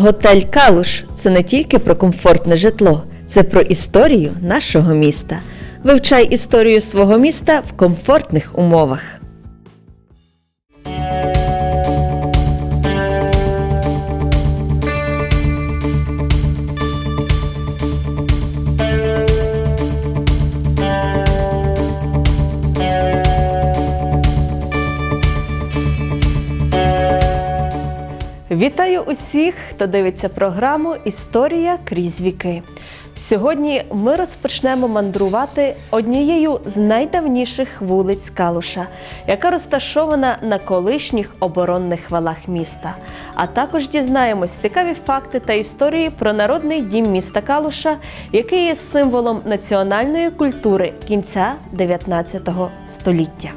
Готель Калуш це не тільки про комфортне житло, це про історію нашого міста. Вивчай історію свого міста в комфортних умовах. Вітаю усіх, хто дивиться програму Історія крізь віки. Сьогодні ми розпочнемо мандрувати однією з найдавніших вулиць Калуша, яка розташована на колишніх оборонних валах міста. А також дізнаємось цікаві факти та історії про народний дім міста Калуша, який є символом національної культури кінця 19 століття.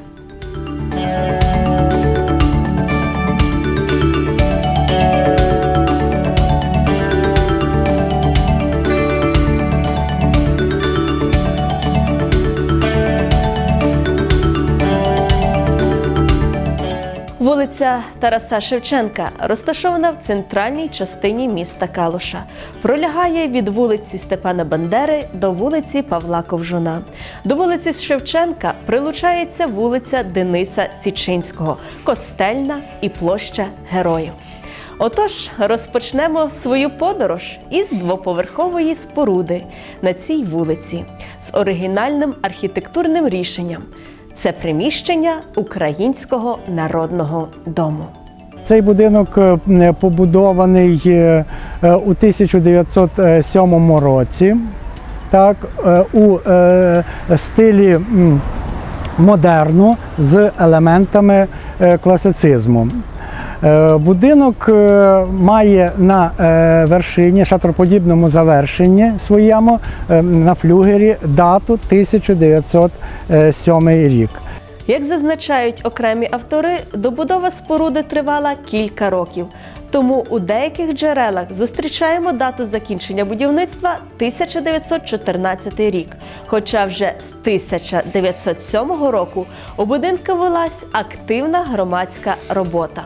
Вулиця Тараса Шевченка розташована в центральній частині міста Калуша. Пролягає від вулиці Степана Бандери до вулиці Павла Ковжуна. До вулиці Шевченка прилучається вулиця Дениса Січинського, Костельна і площа Героїв. Отож, розпочнемо свою подорож із двоповерхової споруди на цій вулиці з оригінальним архітектурним рішенням. Це приміщення Українського народного дому. Цей будинок е, побудований е, е, у 1907 році, так, у стилі модерну з елементами класицизму. Е, Будинок е, має на е, вершині шатроподібному завершенні своєму на флюгері дату 1907 рік. Як зазначають окремі автори, добудова споруди тривала кілька років. Тому у деяких джерелах зустрічаємо дату закінчення будівництва 1914 рік. Хоча вже з 1907 року у будинку велась активна громадська робота.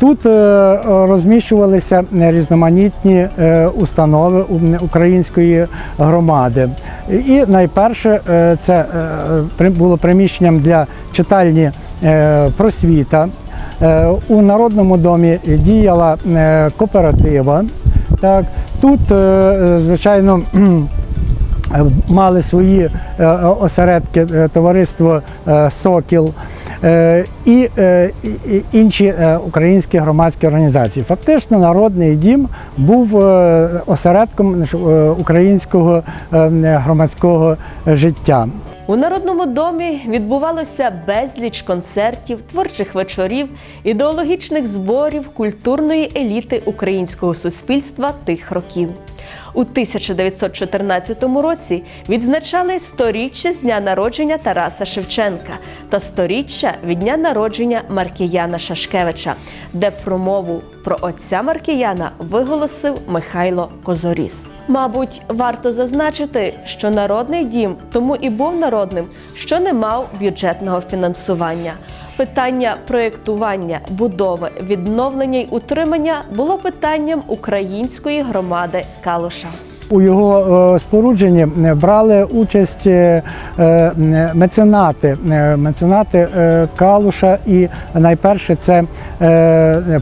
Тут е, розміщувалися різноманітні е, установи української громади. І найперше е, це е, було приміщенням для читальні е, просвіта. Е, У народному домі діяла е, кооператива. Так, тут, е, звичайно, Е, мали свої е, осередки е, товариство е, Сокіл е, і е, і- інші е, українські громадські організації. Фактично, народний дім був е, осередком е, українського е, громадського життя. У народному домі відбувалося безліч концертів, творчих вечорів, ідеологічних зборів культурної еліти українського суспільства тих років. У 1914 році відзначали сторіччя з дня народження Тараса Шевченка та сторіччя від дня народження Маркіяна Шашкевича, де промову про отця Маркіяна виголосив Михайло Козоріс. Мабуть, варто зазначити, що народний дім тому і був народним, що не мав бюджетного фінансування. Питання проєктування, будови, відновлення й утримання було питанням української громади Калуша. У його е, спорудженні е, брали участь е, меценати, меценати Калуша, і найперше це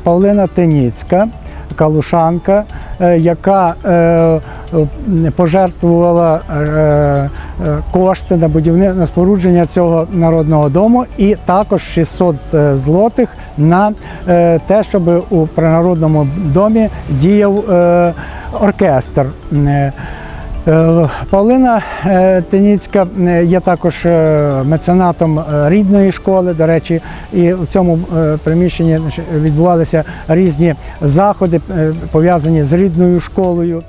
Павлина Теніцька, калушанка, яка пожертвувала кошти на будівни на спорудження цього народного дому, і також 600 злотих на е, те, щоб у принародному домі діяв е, оркестр. Е, Е, Павлина е, Теніцька е, є також е, меценатом е, рідної школи. До речі, і в цьому е, приміщенні відбувалися різні заходи, е, пов'язані з рідною школою.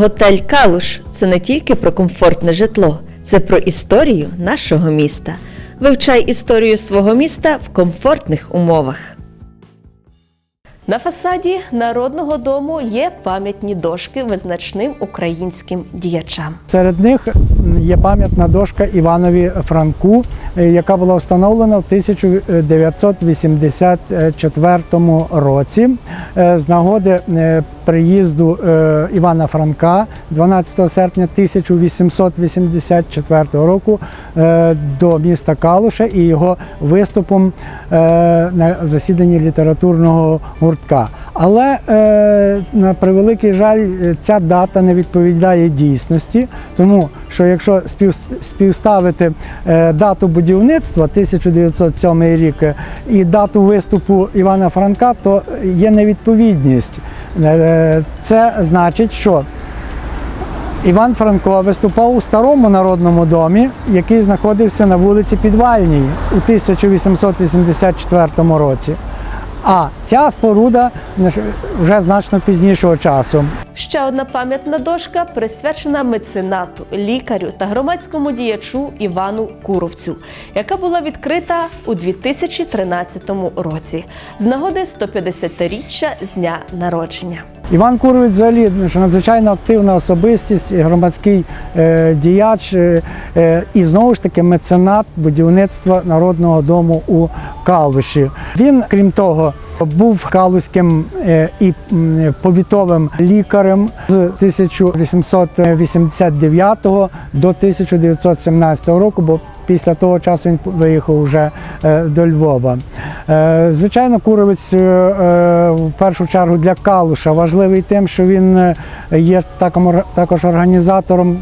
Готель Калуш це не тільки про комфортне житло, це про історію нашого міста. Вивчай історію свого міста в комфортних умовах. На фасаді народного дому є пам'ятні дошки визначним українським діячам. Серед них є пам'ятна дошка Іванові Франку, е, яка була встановлена в 1984 році е, з нагоди е, приїзду е, Івана Франка 12 серпня 1884 року е, до міста Калуша і його виступом е, на засіданні літературного гуртка. Але на превеликий жаль, ця дата не відповідає дійсності, тому що якщо спів, співставити е, дату будівництва 1907 рік е, і дату виступу Івана Франка, то є невідповідність. Е, Це значить, що Іван Франко виступав у старому народному домі, який знаходився на вулиці Підвальній у 1884 році. А ця споруда вже значно пізнішого часу. Ще одна пам'ятна дошка присвячена меценату, лікарю та громадському діячу Івану Куровцю, яка була відкрита у 2013 році з нагоди 150-річчя з дня народження. Іван Куровець взагалі що надзвичайно активна особистість, громадський е, діяч е, е, і знову ж таки меценат будівництва народного дому у Калуші. Він, крім того, був калузьким і повітовим лікарем з 1889 до 1917 року, бо Після того часу він виїхав вже е, до Львова. Е, Звичайно, Куровець е, в першу чергу для Калуша важливий тим, що він є також організатором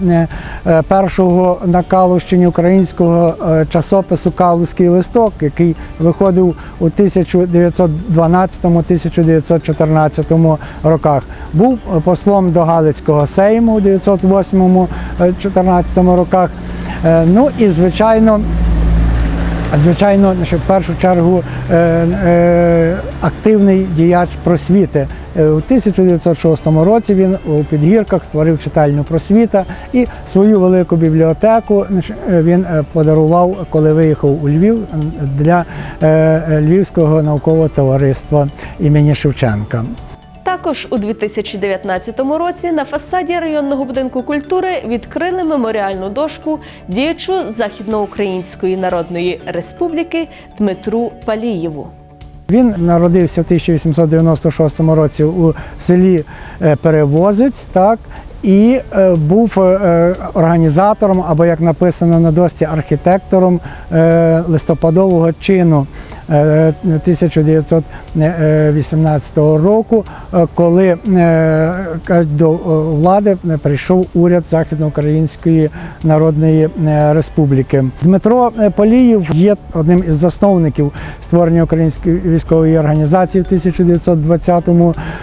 першого на Калущині українського часопису Калузький листок, який виходив у 1912-1914 роках. Був послом до Галицького сейму у 1908-14 роках. Е, Ну і звичайно. Звичайно, в першу чергу е, е, активний діяч просвіти. У 1906 році він у підгірках створив читальню просвіта і свою велику бібліотеку він подарував, коли виїхав у Львів для Львівського наукового товариства імені Шевченка. Також у 2019 році на фасаді районного будинку культури відкрили меморіальну дошку діячу Західноукраїнської Народної Республіки Дмитру Палієву. Він народився в 1896 році у селі е, Перевозець, так. І е, був е, організатором, або як написано на досці, архітектором е, листопадового чину е, 1918 року, е, коли е, до е, влади прийшов уряд Західноукраїнської Народної е, Республіки. Дмитро е, Полієв є одним із засновників створення української військової організації в 1920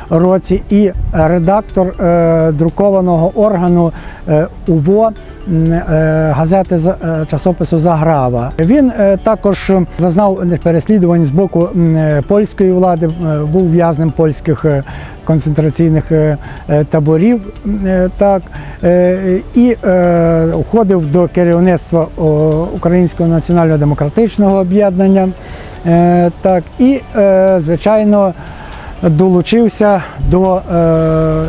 році і редактор е, друкованого органу е, УВО е, газети е, часопису Заграва. Він також зазнав переслідувань з боку польської влади, був в'язнем польських концентраційних таборів. Так, і входив до керівництва Українського національно-демократичного об'єднання. Так, і, звичайно, долучився до е, е,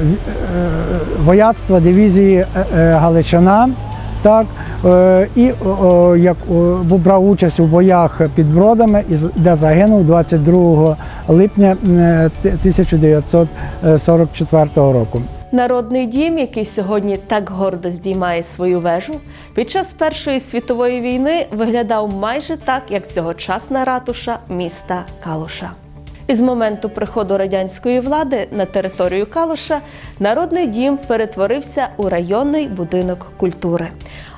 вояцтва дивізії е, Галичина. Так, і як брав участь у боях під Бродами, де загинув 22 липня е, ти- 1944 року. Народний дім, який сьогодні так гордо здіймає свою вежу, під час Першої світової війни виглядав майже так, як сьогочасна ратуша міста Калуша. Із моменту приходу радянської влади на територію Калуша народний дім перетворився у районний будинок культури.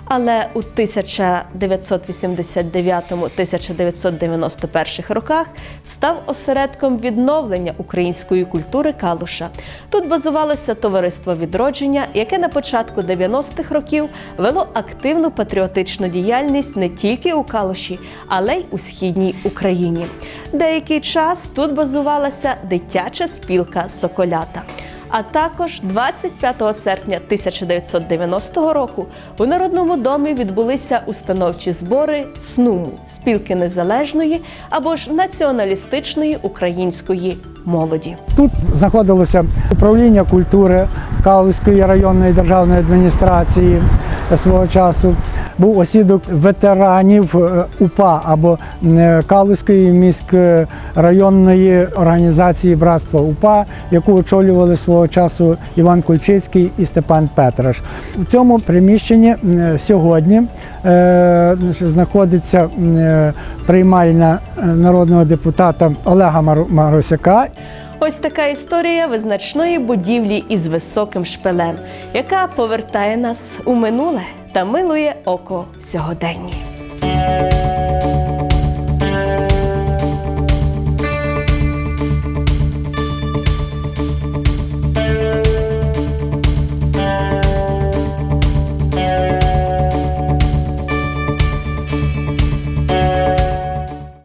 Але у 1989-1991 роках став осередком відновлення української культури Калуша. Тут базувалося товариство відродження, яке на початку 90-х років вело активну патріотичну діяльність не тільки у Калуші, але й у східній Україні. Деякий час тут базувалася дитяча спілка Соколята. А також 25 серпня 1990 року у Народному домі відбулися установчі збори СНУМу спілки незалежної або ж націоналістичної української молоді. Тут знаходилося управління культури Калузької районної державної адміністрації свого часу. Був осідок ветеранів е, УПА або е, Калузької міськрайонної організації Братства УПА, яку очолювали свого часу Іван Кульчицький і Степан Петраш. У цьому приміщенні е, сьогодні знаходиться приймальна народного депутата Олега Мару- Марусяка Ось така історія визначної будівлі із високим шпилем, яка повертає нас у минуле та милує око сьогоденні.